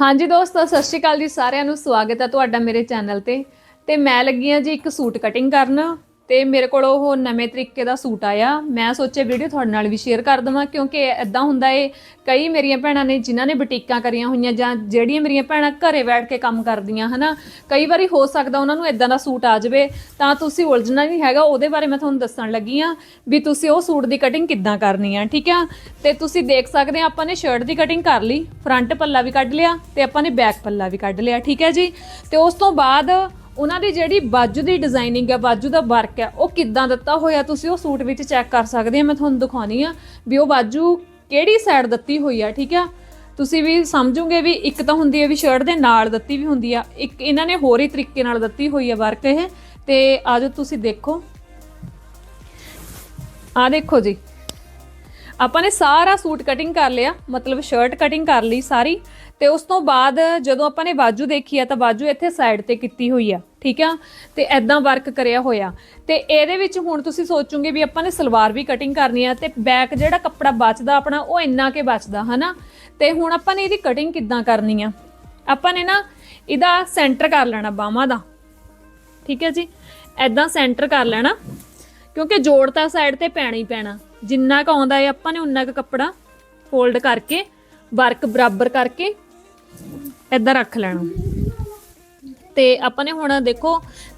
ਹਾਂਜੀ ਦੋਸਤੋ, ਸਤਿ ਸ਼੍ਰੀ ਅਕਾਲ ਜੀ ਸਾਰਿਆਂ ਨੂੰ। ਸਵਾਗਤ ਹੈ ਤੁਹਾਡਾ ਮੇਰੇ ਚੈਨਲ ਤੇ। ਤੇ ਮੈਂ ਲੱਗੀ ਆ ਜੀ ਇੱਕ ਸੂਟ ਕਟਿੰਗ ਕਰਨ। ਤੇ ਮੇਰੇ ਕੋਲ ਉਹ ਨਵੇਂ ਤਰੀਕੇ ਦਾ ਸੂਟ ਆਇਆ। ਮੈਂ ਸੋਚਿਆ ਵੀਡੀਓ ਤੁਹਾਡੇ ਨਾਲ ਵੀ ਸ਼ੇਅਰ ਕਰ ਦਵਾਂ, ਕਿਉਂਕਿ ਐਦਾਂ ਹੁੰਦਾ ਏ, ਕਈ ਮੇਰੀਆਂ ਭੈਣਾਂ ਨੇ ਜਿਨ੍ਹਾਂ ਨੇ ਬੁਟੀਕਾਂ ਕਰੀਆਂ ਹੋਈਆਂ ਜਾਂ ਜਿਹੜੀਆਂ ਮੇਰੀਆਂ ਭੈਣਾਂ ਘਰੇ ਬੈਠ ਕੇ ਕੰਮ ਕਰਦੀਆਂ, ਹਨਾ? ਕਈ ਵਾਰੀ ਹੋ ਸਕਦਾ ਉਹਨਾਂ ਨੂੰ ਐਦਾਂ ਦਾ ਸੂਟ ਆ ਜਾਵੇ, ਤਾਂ ਤੁਸੀਂ ਉਲਝਣਾ ਨਹੀਂ ਹੈਗਾ, ਉਹਦੇ ਬਾਰੇ ਮੈਂ ਤੁਹਾਨੂੰ ਦੱਸਣ ਲੱਗੀ ਆ ਵੀ ਤੁਸੀਂ ਉਹ ਸੂਟ ਦੀ ਕਟਿੰਗ ਕਿੱਦਾਂ ਕਰਨੀ ਆ, ਠੀਕ ਆ? ਤੇ ਤੁਸੀਂ ਦੇਖ ਸਕਦੇ ਆ, ਆਪਾਂ ਨੇ ਸ਼ਰਟ ਦੀ ਕਟਿੰਗ ਕਰ ਲਈ ਫਰੰਟ ਪੱਲਾ ਵੀ ਕੱਢ ਲਿਆ ਤੇ ਆਪਾਂ ਨੇ ਬੈਕ ਪੱਲਾ ਵੀ ਕੱਢ ਲਿਆ, ਠੀਕ ਹੈ ਜੀ? ਤੇ ਉਸ ਤੋਂ ਬਾਅਦ ਉਹਨਾਂ ਦੀ ਜਿਹੜੀ ਬਾਜੂ ਦੀ ਡਿਜ਼ਾਈਨਿੰਗ ਹੈ, ਬਾਜੂ ਦਾ ਵਰਕ ਹੈ, ਉਹ ਕਿੱਦਾਂ ਦਿੱਤਾ ਹੋਇਆ ਤੁਸੀਂ ਉਹ ਸੂਟ ਵਿੱਚ ਚੈੱਕ ਕਰ ਸਕਦੇ ਆ, ਮੈਂ ਤੁਹਾਨੂੰ ਦਿਖਾਉਣੀ ਆ ਵੀ ਉਹ ਬਾਜੂ ਕਿਹੜੀ ਸਾਈਡ ਦਿੱਤੀ ਹੋਈ ਆ, ਠੀਕ ਆ? ਤੁਸੀਂ ਵੀ ਸਮਝੋਗੇ ਵੀ ਇੱਕ ਤਾਂ ਹੁੰਦੀ ਹੈ ਵੀ ਸ਼ਰਟ ਦੇ ਨਾਲ ਦਿੱਤੀ ਵੀ ਹੁੰਦੀ ਆ, ਇੱਕ ਇਹਨਾਂ ਨੇ ਹੋਰ ਹੀ ਤਰੀਕੇ ਨਾਲ ਦਿੱਤੀ ਹੋਈ ਆ ਵਰਕ ਇਹ, ਤੇ ਆਜੋ ਤੁਸੀਂ ਦੇਖੋ। ਆ ਦੇਖੋ ਜੀ। ਆਪਾਂ ਨੇ ਸਾਰਾ ਸੂਟ ਕਟਿੰਗ ਕਰ ਲਿਆ, ਮਤਲਬ ਸ਼ਰਟ ਕਟਿੰਗ ਕਰ ਲਈ ਸਾਰੀ, ਤੇ ਉਸ ਤੋਂ ਬਾਅਦ ਜਦੋਂ ਆਪਾਂ ਨੇ ਬਾਜੂ ਦੇਖੀ ਆ, ਤਾਂ ਬਾਜੂ ਇੱਥੇ ਸਾਈਡ ਤੇ ਕੀਤੀ ਹੋਈ ਆ। ਠੀਕ ਆ? ਤੇ ਐਦਾਂ ਵਰਕ ਕਰਿਆ ਹੋਇਆ। ਤੇ ਇਹਦੇ ਵਿੱਚ ਹੁਣ ਤੁਸੀਂ ਸੋਚੋਗੇ ਵੀ ਆਪਾਂ ਨੇ ਸਲਵਾਰ ਵੀ ਕਟਿੰਗ ਕਰਨੀ ਆ ਤੇ ਬੈਕ ਜਿਹੜਾ ਕੱਪੜਾ ਬਚਦਾ ਆਪਣਾ, ਉਹ ਇੰਨਾ ਕੇ ਬਚਦਾ, ਹਨਾ? ਤੇ ਹੁਣ ਆਪਾਂ ਨੇ ਇਹਦੀ ਕਟਿੰਗ ਕਿੱਦਾਂ ਕਰਨੀ ਆ? ਆਪਾਂ ਨੇ ਨਾ ਇਹਦਾ ਸੈਂਟਰ ਕਰ ਲੈਣਾ ਬਾਹਾਂ ਦਾ। ਠੀਕ ਹੈ ਜੀ? ਐਦਾਂ ਸੈਂਟਰ ਕਰ ਲੈਣਾ, ਕਿਉਂਕਿ ਜੋੜ ਤਾਂ ਸਾਈਡ ਤੇ ਪੈਣਾ ਹੀ ਪੈਣਾ। ਜਿੰਨਾ ਕ ਆਉਂਦਾ ਹੈ ਆਪਾਂ ਨੇ ਉਨਾ ਕ ਕੱਪੜਾ ਫੋਲਡ ਕਰਕੇ ਵਰਕ ਬਰਾਬਰ ਕਰਕੇ ਐਦਾਂ ਰੱਖ ਲੈਣਾ। ਤੇ ਆਪਾਂ ਨੇ ਹੁਣ ਦੇਖੋ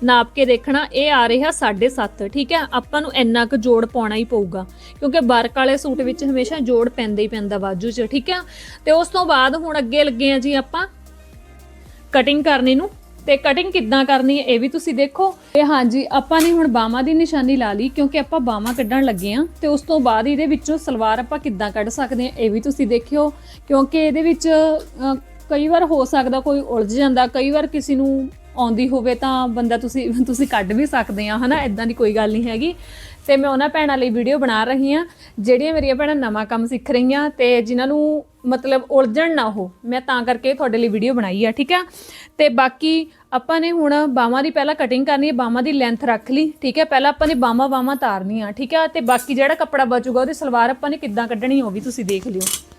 ਨਾਪ ਕੇ ਦੇਖਣਾ, ਇਹ ਆ ਰਿਹਾ 7.5 ਠੀਕ ਹੈ? ਆਪਾਂ ਨੂੰ ਇੰਨਾ ਕੁ ਜੋੜ ਪਾਉਣਾ ਹੀ ਪਊਗਾ, ਕਿਉਂਕਿ ਵਰਕ ਵਾਲੇ ਸੂਟ ਵਿੱਚ ਹਮੇਸ਼ਾ ਜੋੜ ਪੈਂਦਾ ਹੀ ਪੈਂਦਾ ਬਾਜੂ 'ਚ, ਠੀਕ ਹੈ? ਤੇ ਉਸ ਤੋਂ ਬਾਅਦ ਹੁਣ ਅੱਗੇ ਲੱਗੇ ਆ ਜੀ ਆਪਾਂ ਕਟਿੰਗ ਕਰਨੀ ਨੂੰ, ਤੇ ਕਟਿੰਗ ਕਿੱਦਾਂ ਕਰਨੀ ਹੈ, ਇਹ ਵੀ ਤੁਸੀਂ ਦੇਖੋ। ਤੇ ਹਾਂਜੀ ਆਪਾਂ ਨੇ ਹੁਣ ਬਾਹਾਂ ਦੀ ਨਿਸ਼ਾਨੀ ਲਾ ਲਈ, ਕਿਉਂਕਿ ਆਪਾਂ ਬਾਹਾਂ ਕੱਢਣ ਲੱਗੇ ਆ ਤੇ ਉਸ ਤੋਂ ਬਾਅਦ ਇਹਦੇ ਵਿੱਚੋਂ ਸਲਵਾਰ ਆਪਾਂ ਕਿੱਦਾਂ ਕੱਢ ਸਕਦੇ ਆ ਇਹ ਵੀ ਤੁਸੀਂ ਦੇਖਿਓ, ਕਿਉਂਕਿ ਇਹਦੇ ਵਿੱਚ ਕਈ ਵਾਰ ਹੋ ਸਕਦਾ ਕੋਈ ਉਲਝ ਜਾਂਦਾ, ਕਈ ਵਾਰ ਕਿਸੇ ਨੂੰ ਆਉਂਦੀ ਹੋਵੇ ਤਾਂ ਬੰਦਾ ਤੁਸੀਂ ਤੁਸੀਂ ਕੱਢ ਵੀ ਸਕਦੇ ਆ, ਹਨਾ? ਇਦਾਂ ਦੀ ਕੋਈ ਗੱਲ ਨਹੀਂ ਹੈਗੀ। ਤੇ ਮੈਂ ਉਹਨਾਂ ਭੈਣਾਂ ਲਈ ਵੀਡੀਓ ਬਣਾ ਰਹੀ ਆ, ਜਿਹੜੀਆਂ ਮੇਰੀਆਂ ਭੈਣਾਂ ਨਵਾਂ ਕੰਮ ਸਿੱਖ ਰਹੀਆਂ ਤੇ ਜਿਨ੍ਹਾਂ ਨੂੰ ਮਤਲਬ ਉਲਝਣ ਨਾ ਹੋ, ਮੈਂ ਤਾਂ ਕਰਕੇ ਤੁਹਾਡੇ ਲਈ ਵੀਡੀਓ ਬਣਾਈ ਆ, ਠੀਕ ਆ? ਤੇ ਬਾਕੀ ਆਪਾਂ ਨੇ ਹੁਣ ਬਾਹਾਂ ਦੀ ਪਹਿਲਾਂ ਕਟਿੰਗ ਕਰਨੀ ਹੈ ਬਾਹਾਂ ਦੀ ਲੈਂਥ ਰੱਖ ਲਈ, ਠੀਕ ਹੈ ਪਹਿਲਾਂ ਆਪਾਂ ਨੇ ਬਾਹਾਂ ਬਾਹਾਂ ਤਾਰਨੀਆਂ, ਠੀਕ ਆ? ਤੇ ਬਾਕੀ ਜਿਹੜਾ ਕੱਪੜਾ ਬਚੂਗਾ, ਉਹਦੀ ਸਲਵਾਰ ਆਪਾਂ ਨੇ ਕਿੱਦਾਂ ਕੱਢਣੀ ਉਹ ਵੀ ਤੁਸੀਂ ਦੇਖ ਲਿਓ।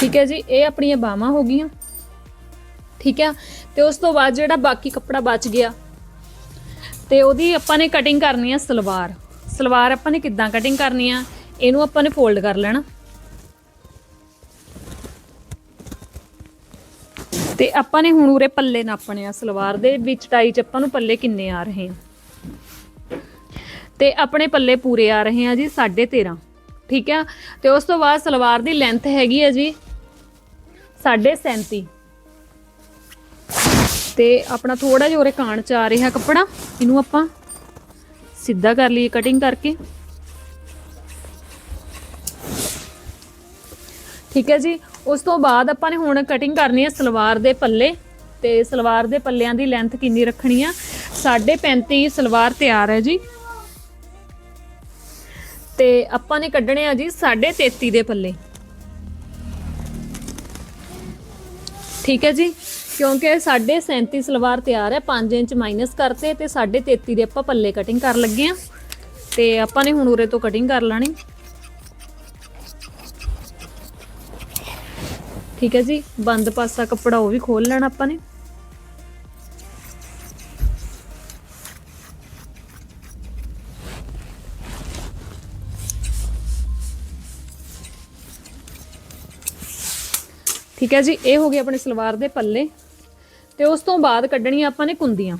ਠੀਕ ਹੈ ਜੀ, ਇਹ ਆਪਣੀਆਂ ਬਾਹਾਂ ਹੋ ਗਈਆਂ। ਠੀਕ ਹੈ, ਤੇ ਉਸ ਤੋਂ ਬਾਅਦ ਜਿਹੜਾ ਬਾਕੀ ਕੱਪੜਾ ਬਚ ਗਿਆ, ਤੇ ਉਹਦੀ ਆਪਾਂ ਨੇ ਕਟਿੰਗ ਕਰਨੀ ਆ ਸਲਵਾਰ। ਸਲਵਾਰ ਆਪਾਂ ਨੇ ਕਿੱਦਾਂ ਕਟਿੰਗ ਕਰਨੀ ਆ, ਇਹਨੂੰ ਆਪਾਂ ਨੇ ਫੋਲਡ ਕਰ ਲੈਣਾ। ਤੇ ਆਪਾਂ ਨੇ ਹੁਣ ਉਰੇ ਪੱਲੇ ਨਾਪਣੇ ਆ ਸਲਵਾਰ ਦੇ, ਵਿੱਚ ਟਾਈ ਚ ਆਪਾਂ ਨੂੰ ਪੱਲੇ ਕਿੰਨੇ ਆ ਰਹੇ ਆ। ਤੇ ਆਪਣੇ ਪੱਲੇ ਪੂਰੇ ਆ ਰਹੇ ਆ ਜੀ 13.5 ਠੀਕ ਆ ਤੇ ਉਸ ਤੋਂ ਬਾਅਦ ਸਲਵਾਰ ਦੀ ਲੈਂਥ ਹੈਗੀ ਆ ਜੀ 37 ਤੇ ਆਪਣਾ ਥੋੜਾ ਜਿਹਾ ਉਰੇ ਕਾਣ ਚ ਆ ਰਿਹਾ ਕੱਪੜਾ, ਇਹਨੂੰ ਆਪਾਂ ਸਿੱਧਾ ਕਰ ਲਈਏ ਕਟਿੰਗ ਕਰਕੇ। ਠੀਕ ਹੈ ਜੀ, ਉਸ ਤੋਂ ਬਾਅਦ ਆਪਾਂ ਨੇ ਹੁਣ ਕਟਿੰਗ ਕਰਨੀ ਹੈ ਸਲਵਾਰ ਦੇ ਪੱਲੇ, ਤੇ ਸਲਵਾਰ ਦੇ ਪੱਲਿਆਂ ਦੀ ਲੈਂਥ ਕਿੰਨੀ ਰੱਖਣੀ ਆ? 35 ਸਲਵਾਰ ਤਿਆਰ ਹੈ ਜੀ। ਤੇ ਆਪਾਂ ਨੇ ਕੱਢਣੇ ਆ ਜੀ 33 ਦੇ ਪੱਲੇ। ਠੀਕ ਹੈ ਜੀ, ਕਿਉਂਕਿ 37 ਸਲਵਾਰ ਤਿਆਰ ਹੈ 5 ਇੰਚ ਮਾਈਨਸ ਕਰਤੇ ਤੇ 33 ਦੇ ਆਪਾਂ ਪੱਲੇ ਕਟਿੰਗ ਕਰ ਲੱਗੇ ਆ ਤੇ ਆਪਾਂ ਨੇ ਹੁਣ ਉਰੇ ਤੋਂ ਕਟਿੰਗ ਕਰ ਲੈਣੀ। ਠੀਕ ਹੈ ਜੀ, ਬੰਦ ਪਾਸਾ ਕੱਪੜਾ ਉਹ ਵੀ ਖੋਲ ਲੈਣਾ ਆਪਾਂ ਨੇ। ਠੀਕ ਹੈ ਜੀ, ਇਹ ਹੋ ਗਏ ਆਪਣੇ ਸਲਵਾਰ ਦੇ ਪੱਲੇ ਤੇ ਉਸ ਤੋਂ ਬਾਅਦ ਕੱਢਣੀਆਂ ਆਪਾਂ ਨੇ ਕੁੰਦੀਆਂ।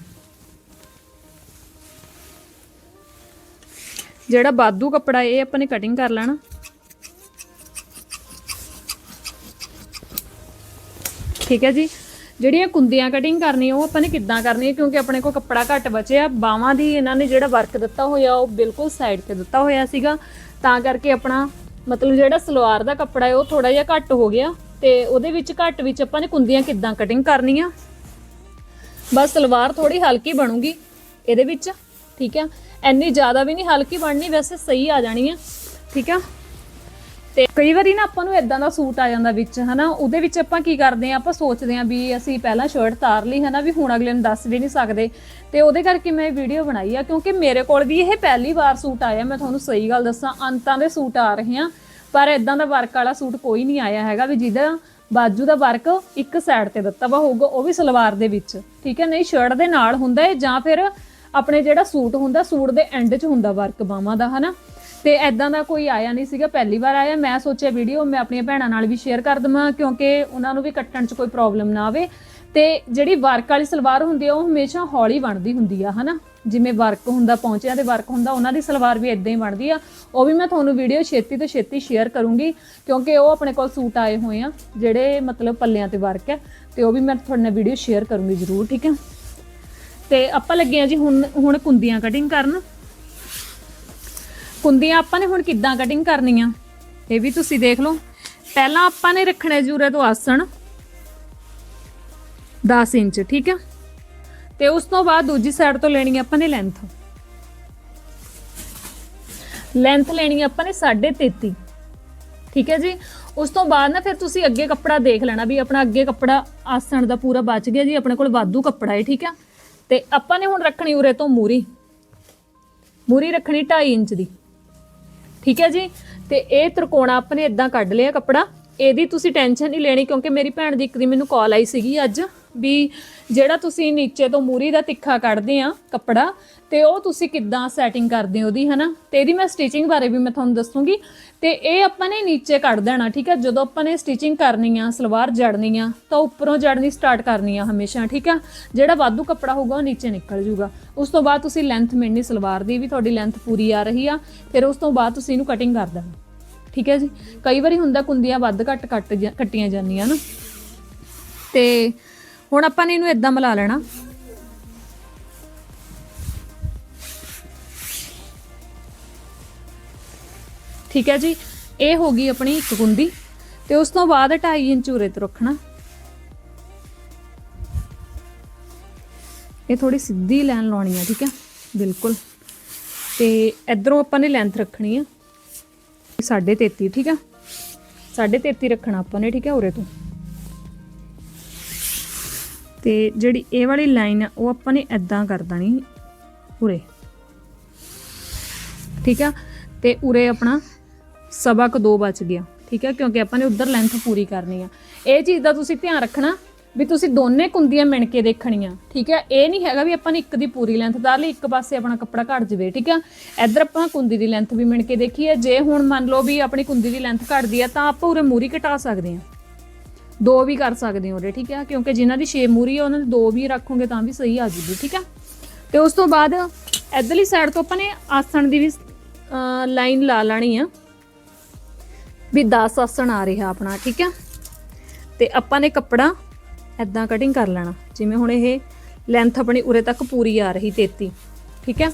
ਜਿਹੜਾ ਬਾਦੂ ਕੱਪੜਾ ਇਹ ਆਪਾਂ ਨੇ ਕਟਿੰਗ ਕਰ ਲੈਣਾ। ਠੀਕ ਹੈ ਜੀ, ਜਿਹੜੀਆਂ ਕੁੰਦੀਆਂ ਕਟਿੰਗ ਕਰਨੀ ਉਹ ਆਪਾਂ ਨੇ ਕਿੱਦਾਂ ਕਰਨੀ ਹੈ ਕਿਉਂਕਿ ਆਪਣੇ ਕੋਲ ਕੱਪੜਾ ਘੱਟ ਬਚਿਆ। ਬਾਹਾਂ ਦੀ ਇਹਨਾਂ ਨੇ ਜਿਹੜਾ ਵਰਕ ਦਿੱਤਾ ਹੋਇਆ, ਉਹ ਬਿਲਕੁਲ ਸਾਈਡ ਤੇ ਦਿੱਤਾ ਹੋਇਆ ਸੀਗਾ। ਤਾਂ ਕਰਕੇ ਆਪਣਾ ਮਤਲਬ ਜਿਹੜਾ ਸਲਵਾਰ ਦਾ ਕੱਪੜਾ ਹੈ, ਉਹ ਥੋੜਾ ਜਿਹਾ ਘੱਟ ਹੋ ਗਿਆ। ਤੇ ਉਹਦੇ ਵਿੱਚ ਘੱਟ ਵਿੱਚ ਆਪਾਂ ਨੇ ਕੁੰਦੀਆਂ ਕਿੱਦਾਂ ਕਟਿੰਗ ਕਰਨੀਆਂ? ਬਸ ਸਲਵਾਰ ਥੋੜੀ ਹਲਕੀ ਬਣੂਗੀ ਇਹਦੇ ਵਿੱਚ, ਠੀਕ ਆ? ਇੰਨੀ ਜ਼ਿਆਦਾ ਵੀ ਨਹੀਂ, ਹਲਕੀ ਬਣਨੀ, ਵੈਸੇ ਸਹੀ ਆ ਜਾਣੀ ਆ, ਠੀਕ ਆ? ਤੇ ਕਈ ਵਾਰੀ ਨਾ ਆਪਾਂ ਨੂੰ ਇਦਾਂ ਦਾ ਸੂਟ ਆ ਜਾਂਦਾ ਵਿੱਚ, ਹਨਾ? ਉਹਦੇ ਵਿੱਚ ਆਪਾਂ ਕੀ ਕਰਦੇ ਆ, ਆਪਾਂ ਸੋਚਦੇ ਆ ਵੀ ਅਸੀਂ ਪਹਿਲਾਂ ਸ਼ਰਟ ਤਾਰ ਲਈ, ਹਨਾ? ਵੀ ਹੁਣ ਅਗਲੇ ਨੂੰ ਦੱਸ ਵੀ ਨਹੀਂ ਸਕਦੇ। ਤੇ ਉਹਦੇ ਕਰਕੇ ਮੈਂ ਵੀਡੀਓ ਬਣਾਈ ਆ, ਕਿਉਂਕਿ ਮੇਰੇ ਕੋਲ ਵੀ ਇਹ ਪਹਿਲੀ ਵਾਰ ਸੂਟ ਆਇਆ, ਮੈਂ ਤੁਹਾਨੂੰ ਸਹੀ ਗੱਲ ਦੱਸਾਂ, ਅੰਤਾਂ ਦੇ ਸੂਟ ਆ ਰਹੇ ਆ। ਪਰ ਇਦਾਂ ਦਾ ਵਰਕ ਵਾਲਾ ਸੂਟ ਕੋਈ ਨਹੀਂ ਆਇਆ ਹੈਗਾ ਵੀ ਜਿਹਦਾ ਬਾਜੂ ਦਾ ਵਰਕ ਇੱਕ ਸਾਈਡ ਤੇ ਦਿੱਤਾ ਵਾ ਹੋਊਗਾ, ਉਹ ਵੀ ਸਲਵਾਰ ਦੇ ਵਿੱਚ। ਠੀਕ ਹੈ, ਨਹੀਂ ਸ਼ਰਟ ਦੇ ਨਾਲ ਹੁੰਦਾ ਹੈ ਜਾਂ ਫਿਰ ਆਪਣੇ ਜਿਹੜਾ ਸੂਟ ਹੁੰਦਾ, ਸੂਟ ਦੇ ਐਂਡ 'ਚ ਹੁੰਦਾ ਵਰਕ ਬਾਹਾਂ ਦਾ, ਹਨਾ? ਤੇ ਐਦਾਂ ਦਾ ਕੋਈ ਆਇਆ ਨਹੀਂ ਸੀਗਾ, ਪਹਿਲੀ ਵਾਰ ਆਇਆ। ਮੈਂ ਸੋਚਿਆ ਵੀਡੀਓ, ਮੈਂ ਆਪਣੀਆਂ ਭੈਣਾਂ ਨਾਲ ਵੀ ਸ਼ੇਅਰ ਕਰ ਦਵਾਂ ਕਿਉਂਕਿ ਉਹਨਾਂ ਨੂੰ ਵੀ ਕੱਟਣ 'ਚ ਕੋਈ ਪ੍ਰੋਬਲਮ ਨਾ ਆਵੇ। ਤੇ ਜਿਹੜੀ ਵਰਕ ਵਾਲੀ ਸਲਵਾਰ ਹੁੰਦੀ ਆ, ਉਹ ਹਮੇਸ਼ਾ ਹੌਲੀ ਬਣਦੀ ਹੁੰਦੀ ਆ, ਹਨਾ? ਜਿਵੇਂ ਵਰਕ ਹੁੰਦਾ, ਪੌਂਚਿਆਂ ਦੇ ਵਰਕ ਹੁੰਦਾ, ਉਹਨਾਂ ਦੀ ਸਲਵਾਰ ਵੀ ਇਦਾਂ ਹੀ ਬਣਦੀ ਆ। ਉਹ ਵੀ ਮੈਂ ਤੁਹਾਨੂੰ ਵੀਡੀਓ ਛੇਤੀ ਤੋਂ ਛੇਤੀ ਸ਼ੇਅਰ ਕਰੂੰਗੀ, ਕਿਉਂਕਿ ਉਹ ਆਪਣੇ ਕੋਲ ਸੂਟ ਆਏ ਹੋਏ ਆ, ਜਿਹੜੇ ਮਤਲਬ ਪੱਲਿਆਂ ਤੇ ਵਰਕ ਹੈ ਤੇ ਉਹ ਵੀ ਮੈਂ ਤੁਹਾਡੇ ਨਾਲ ਵੀਡੀਓ ਸ਼ੇਅਰ ਕਰੂੰਗੀ ਜ਼ਰੂਰ, ਠੀਕ ਹੈ ਤੇ ਆਪਾਂ ਲੱਗੇ ਆ ਜੀ ਹੁਣ ਹੁਣ ਕੁੰਦੀਆਂ ਕਟਿੰਗ ਕਰਨ। ਕੁੰਦੀਆਂ ਆਪਾਂ ਨੇ ਹੁਣ ਕਿੱਦਾਂ ਕਟਿੰਗ ਕਰਨੀਆਂ? ਇਹ ਵੀ ਤੁਸੀਂ ਦੇਖ ਲਓ। ਪਹਿਲਾਂ ਆਪਾਂ ਨੇ ਰੱਖਣੇ ਜੂਰੇ ਤੋਂ ਆਸਣ। 10 ਇੰਚ, ਠੀਕ ਹੈ? ਤੇ ਉਸ ਤੋਂ ਬਾਅਦ ਦੂਜੀ ਸਾਈਡ ਤੋਂ ਲੈਣੀ ਆਪਾਂ ਨੇ ਲੈਂਥ ਲੈਂਥ ਲੈਣੀ ਆਪਾਂ ਨੇ 33.5 ਠੀਕ ਹੈ ਜੀ? ਉਸ ਤੋਂ ਬਾਅਦ ਨਾ ਫਿਰ ਤੁਸੀਂ ਅੱਗੇ ਕੱਪੜਾ ਦੇਖ ਲੈਣਾ ਵੀ ਆਪਣਾ ਅੱਗੇ ਕੱਪੜਾ ਆਸਣ ਦਾ ਪੂਰਾ ਬਚ ਗਿਆ ਜੀ, ਆਪਣੇ ਕੋਲ ਵਾਧੂ ਕੱਪੜਾ ਹੈ, ਠੀਕ ਹੈ? ਤੇ ਆਪਾਂ ਨੇ ਹੁਣ ਰੱਖਣੀ ਉਰੇ ਤੋਂ ਮੂਰੀ। ਮੂਰੀ ਰੱਖਣੀ 2.5 ਇੰਚ ਦੀ। ਠੀਕ ਹੈ ਜੀ? ਤੇ ਇਹ ਤ੍ਰਿਕੋਣਾ ਨੇ ਇਦਾਂ ਕੱਢ ਲਿਆ ਕੱਪੜਾ। ਇਹਦੀ ਤੁਸੀਂ ਟੈਨਸ਼ਨ ਨਹੀਂ ਲੈਣੀ ਕਿਉਂਕਿ ਮੇਰੀ ਭੈਣ ਦੀ ਇੱਕ ਦੀ ਮੈਨੂੰ ਕਾਲ ਆਈ ਸੀਗੀ ਅੱਜ ਵੀ ਜਿਹੜਾ ਤੁਸੀਂ ਨੀਚੇ ਤੋਂ ਮੂਰੀ ਦਾ ਤਿੱਖਾ ਕੱਢਦੇ ਆ ਕੱਪੜਾ ਤੇ ਉਹ ਤੁਸੀਂ ਕਿੱਦਾਂ ਸੈਟਿੰਗ ਕਰਦੇ ਹੋ ਉਹਦੀ, ਹਨਾ? ਤੇ ਇਹਦੀ ਮੈਂ ਸਟਿਚਿੰਗ ਬਾਰੇ ਵੀ ਮੈਂ ਤੁਹਾਨੂੰ ਦੱਸੂਗੀ। ਤੇ ਇਹ ਆਪਾਂ ਨੇ ਨੀਚੇ ਕੱਢ ਦੇਣਾ, ਠੀਕ ਹੈ ਜਦੋਂ ਆਪਾਂ ਨੇ ਸਟਿਚਿੰਗ ਕਰਨੀ ਆ, ਸਲਵਾਰ ਜੜਨੀ ਆ, ਤਾਂ ਉੱਪਰੋਂ ਜੜਨੀ ਸਟਾਰਟ ਕਰਨੀ ਆ ਹਮੇਸ਼ਾ, ਠੀਕ ਆ? ਜਿਹੜਾ ਵਾਧੂ ਕੱਪੜਾ ਹੋਊਗਾ ਉਹ ਨੀਚੇ ਨਿਕਲ ਜੂਗਾ ਉਸ ਤੋਂ ਬਾਅਦ ਤੁਸੀਂ ਲੈਂਥ ਮਿਲਣੀ, ਸਲਵਾਰ ਦੀ ਵੀ ਤੁਹਾਡੀ ਲੈਂਥ ਪੂਰੀ ਆ ਰਹੀ ਆ, ਫਿਰ ਉਸ ਤੋਂ ਬਾਅਦ ਤੁਸੀਂ ਇਹਨੂੰ ਕਟਿੰਗ ਕਰ ਦੇਣਾ। ਠੀਕ ਹੈ ਜੀ? ਕਈ ਵਾਰੀ ਹੁੰਦਾ ਕੁੰਦੀਆਂ ਵੱਧ ਘੱਟ ਕੱਟ ਜਾ- ਕੱਟੀਆਂ ਜਾਂਦੀਆਂ ਨਾ। ਤੇ ਹੁਣ ਆਪਾਂ ਨੇ ਇਹਨੂੰ ਇਦਾਂ ਮਿਲਾ ਲੈਣਾ। ਠੀਕ ਹੈ ਜੀ? ਇਹ ਹੋ ਗਈ ਆਪਣੀ ਇੱਕ ਕੁੰਦੀ ਤੇ ਉਸ ਤੋਂ ਬਾਅਦ 2.5 ਇੰਚ ਉਰੇ ਤੇ ਰੱਖਣਾ। ਇਹ ਥੋੜੀ ਸਿੱਧੀ ਲਾਈਨ ਲਾਉਣੀ ਆ, ਠੀਕ ਹੈ? ਬਿਲਕੁਲ। ਤੇ ਇਧਰੋਂ ਆਪਾਂ ਨੇ ਲੈਂਥ ਰੱਖਣੀ ਆ। 33.5 ਠੀਕ ਆ? 33.5 ਰੱਖਣਾ ਆਪਾਂ ਨੇ, ਠੀਕ ਹੈ ਉਰੇ ਤੋਂ। ਤੇ ਜਿਹੜੀ ਇਹ ਵਾਲੀ ਲਾਈਨ ਆ, ਉਹ ਆਪਾਂ ਨੇ ਐਦਾਂ ਕਰ ਦੇਣੀ ਉਰੇ। ਠੀਕ ਆ? ਤੇ ਉਰੇ ਆਪਣਾ ਸਬਕ ਕੁ ਦੋ ਬਚ ਗਿਆ, ਠੀਕ ਹੈ ਕਿਉਂਕਿ ਆਪਾਂ ਨੇ ਉਧਰ ਲੈਂਥ ਪੂਰੀ ਕਰਨੀ ਆ। ਇਹ ਚੀਜ਼ ਦਾ ਤੁਸੀਂ ਧਿਆਨ ਰੱਖਣਾ ਵੀ ਤੁਸੀਂ ਦੋਨੇ ਕੁੰਦੀਆਂ ਮਿਣ ਕੇ ਦੇਖਣੀਆਂ, ਠੀਕ ਹੈ? ਇਹ ਨਹੀਂ ਹੈਗਾ ਵੀ ਆਪਾਂ ਨੇ ਇੱਕ ਦੀ ਪੂਰੀ ਲੈਂਥ ਦਾ ਲਈ, ਇੱਕ ਪਾਸੇ ਆਪਣਾ ਕੱਪੜਾ ਘਟ ਜਵੇ, ਠੀਕ ਆ ਇੱਧਰ ਆਪਾਂ ਕੁੰਦੀ ਦੀ ਲੈਂਥ ਵੀ ਮਿਣ ਕੇ ਦੇਖੀ ਹੈ ਜੇ ਹੁਣ ਮੰਨ ਲਓ ਵੀ ਆਪਣੀ ਕੁੰਦੀ ਦੀ ਲੈਂਥ ਘਟਦੀ ਹੈ ਤਾਂ ਆਪਾਂ ਉਰੇ ਮੂਰੀ ਘਟਾ ਸਕਦੇ ਹਾਂ। ਦੋ ਵੀ ਕਰ ਸਕਦੇ ਹੋ ਉਰੇ, ਠੀਕ ਹੈ? ਕਿਉਂਕਿ ਜਿਨ੍ਹਾਂ ਦੀ 6 ਮੂਰੀ ਆ, ਉਹਨਾਂ ਦੇ ਦੋ ਵੀ ਰੱਖੋਗੇ ਤਾਂ ਵੀ ਸਹੀ ਆ ਜੂਗੀ, ਠੀਕ ਹੈ? ਤੇ ਉਸ ਤੋਂ ਬਾਅਦ ਇੱਧਰਲੀ ਸਾਈਡ ਤੋਂ ਆਪਾਂ ਨੇ ਆਸਣ ਦੀ ਵੀ ਲਾਈਨ ਲਾ ਲੈਣੀ ਆ। ਵੀ 10 ਆਸਣ ਆ ਰਿਹਾ ਆਪਣਾ, ਠੀਕ ਹੈ? ਤੇ ਆਪਾਂ ਨੇ ਕੱਪੜਾ ਐਦਾਂ ਕਟਿੰਗ ਕਰ ਲੈਣਾ। ਜਿਵੇਂ ਹੁਣ ਇਹ ਲੈਂਥ ਆਪਣੀ ਉਰੇ ਤੱਕ ਪੂਰੀ ਆ ਰਹੀ 33 ਠੀਕ ਹੈ?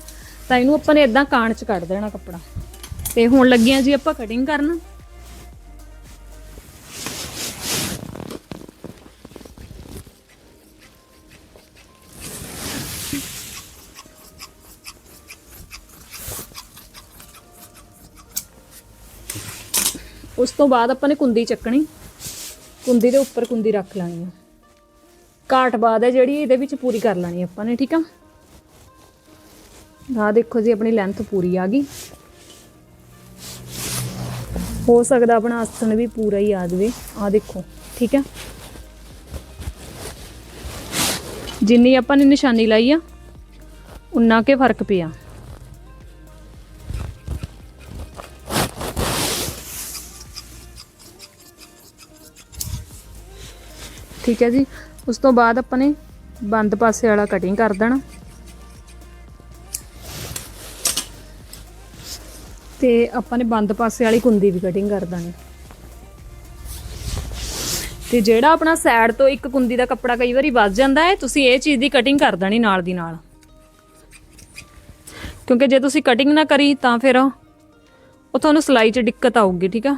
ਤਾਂ ਇਹਨੂੰ ਆਪਾਂ ਨੇ ਐਦਾਂ ਕਾਣ ਚ ਕੱਢ ਦੇਣਾ ਕੱਪੜਾ। ਤੇ ਹੁਣ ਲੱਗਿਆ ਜੀ ਆਪਾਂ ਕਟਿੰਗ ਕਰਨ। ਉਸ ਤੋਂ ਬਾਅਦ ਆਪਾਂ ਨੇ ਕੁੰਦੀ ਚੱਕਣੀ। ਕੁੰਦੀ ਦੇ ਉੱਪਰ ਕੁੰਦੀ ਰੱਖ ਲੈਣੀ ਆ ਕਾਟ ਬਾਦ ਹੈ ਜਿਹੜੀ ਇਹਦੇ ਵਿੱਚ ਪੂਰੀ ਕਰ ਲੈਣੀ ਆਪਾਂ ਨੇ, ਠੀਕ ਆ? ਆਹ ਦੇਖੋ ਜੀ, ਆਪਣੀ ਲੈਂਥ ਪੂਰੀ ਆ ਗਈ। ਹੋ ਸਕਦਾ ਆਪਣਾ ਆਸਣ ਵੀ ਪੂਰਾ ਹੀ ਆ ਜਾਵੇ। ਆ ਦੇਖੋ, ਠੀਕ ਆ? ਜਿੰਨੀ ਆਪਾਂ ਨੇ ਨਿਸ਼ਾਨੀ ਲਾਈ ਆ, ਉਨਾ ਕੇ ਫ਼ਰਕ ਪਿਆ। ਠੀਕ ਹੈ ਜੀ? ਉਸ ਤੋਂ ਬਾਅਦ ਆਪਾਂ ਨੇ ਬੰਦ ਪਾਸੇ ਵਾਲਾ ਕਟਿੰਗ ਕਰ ਦੇਣਾ। ਤੇ ਆਪਾਂ ਨੇ ਬੰਦ ਪਾਸੇ ਵਾਲੀ ਕੁੰਦੀ ਵੀ ਕਟਿੰਗ ਕਰ ਦੇਣੀ। ਤੇ ਜਿਹੜਾ ਆਪਣਾ ਸਾਈਡ ਤੋਂ ਇੱਕ ਕੁੰਦੀ ਦਾ ਕੱਪੜਾ ਕਈ ਵਾਰੀ ਵੱਜ ਜਾਂਦਾ ਹੈ, ਤੁਸੀਂ ਇਹ ਚੀਜ਼ ਦੀ ਕਟਿੰਗ ਕਰ ਦੇਣੀ ਨਾਲ ਦੀ ਨਾਲ। ਕਿਉਂਕਿ ਜੇ ਤੁਸੀਂ ਕਟਿੰਗ ਨਾ ਕਰੀ ਤਾਂ ਫਿਰ ਉਹ ਤੁਹਾਨੂੰ ਸਿਲਾਈ 'ਚ ਦਿੱਕਤ ਆਊਗੀ, ਠੀਕ ਆ?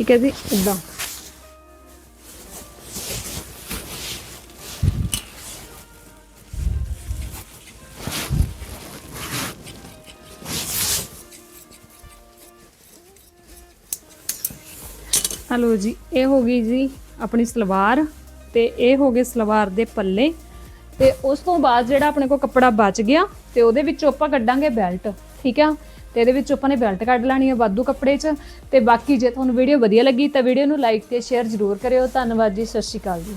ਠੀਕ ਹੈ ਜੀ ਇਦਾਂ ਹਲੋ ਜੀ, ਇਹ ਹੋ ਗਈ ਜੀ ਆਪਣੀ ਸਲਵਾਰ ਤੇ ਇਹ ਹੋ ਗਏ ਸਲਵਾਰ ਦੇ ਪੱਲੇ। ਤੇ ਉਸ ਤੋਂ ਬਾਅਦ ਜਿਹੜਾ ਆਪਣੇ ਕੋਲ ਕੱਪੜਾ ਬਚ ਗਿਆ ਤੇ ਉਹਦੇ ਵਿੱਚੋਂ ਆਪਾਂ ਕੱਢਾਂਗੇ ਬੈਲਟ, ਠੀਕ ਆ? ਤੇ ਇਹਦੇ ਵਿੱਚ ਆਪਾਂ ਨੇ ਬੈਲਟ ਕੱਢ ਲੈਣੀ ਹੈ ਵਾਧੂ ਕੱਪੜੇ 'ਚ। ਤੇ ਬਾਕੀ ਜੇ ਤੁਹਾਨੂੰ ਵੀਡੀਓ ਵਧੀਆ ਲੱਗੀ ਤਾਂ ਵੀਡੀਓ ਨੂੰ ਲਾਈਕ ਤੇ ਸ਼ੇਅਰ ਜ਼ਰੂਰ ਕਰਿਓ। ਧੰਨਵਾਦ ਜੀ, ਸਤਿ ਸ਼੍ਰੀ ਅਕਾਲ ਜੀ।